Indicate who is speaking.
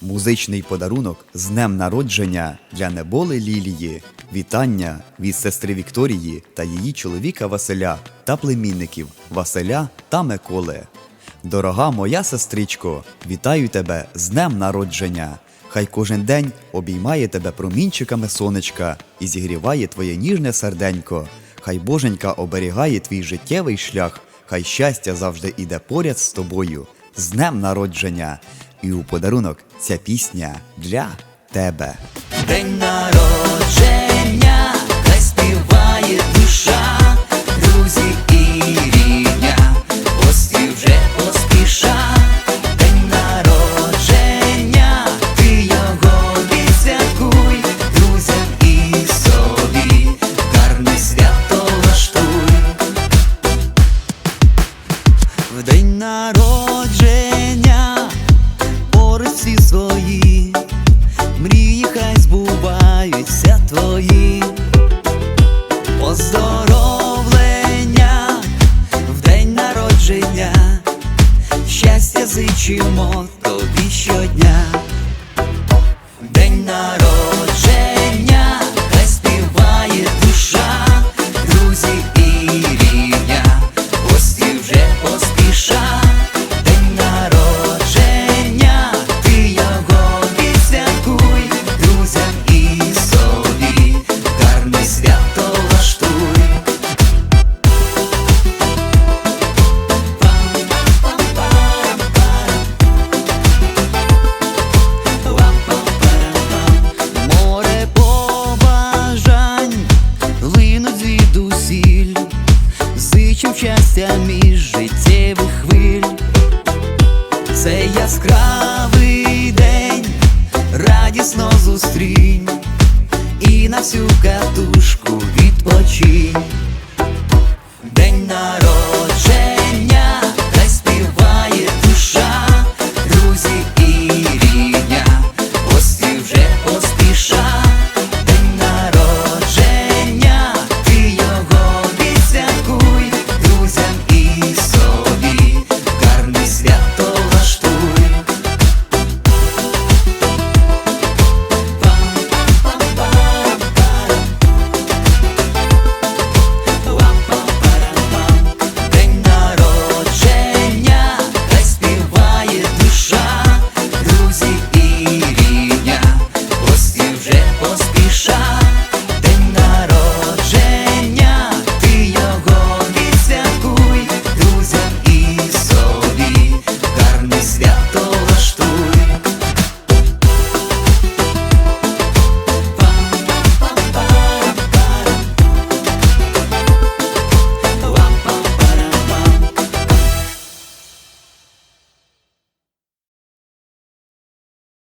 Speaker 1: Музичний подарунок з днем народження для неболи Лілії. Вітання від сестри Вікторії та її чоловіка Василя та племінників Василя та Миколи. Дорога моя сестричко, вітаю тебе з днем народження. Хай кожен день обіймає тебе промінчиками сонечка і зігріває твоє ніжне серденько. Хай Боженька оберігає твій життєвий шлях, хай щастя завжди іде поряд з тобою. З днем народження! І у подарунок ця пісня для тебе.
Speaker 2: День народження, хай співає душа, друзі і рідня, гості вже поспіша. День народження, ти його відсвяткуй, друзям і собі, гарне свято влаштуй. В день народження порисі свої, мрії хай збуваються твої, поздоровлення в день народження, щастя зичимо тобі щодня. цей яскравий день, радісно зустрінь і на всю катушку відпочинь. День на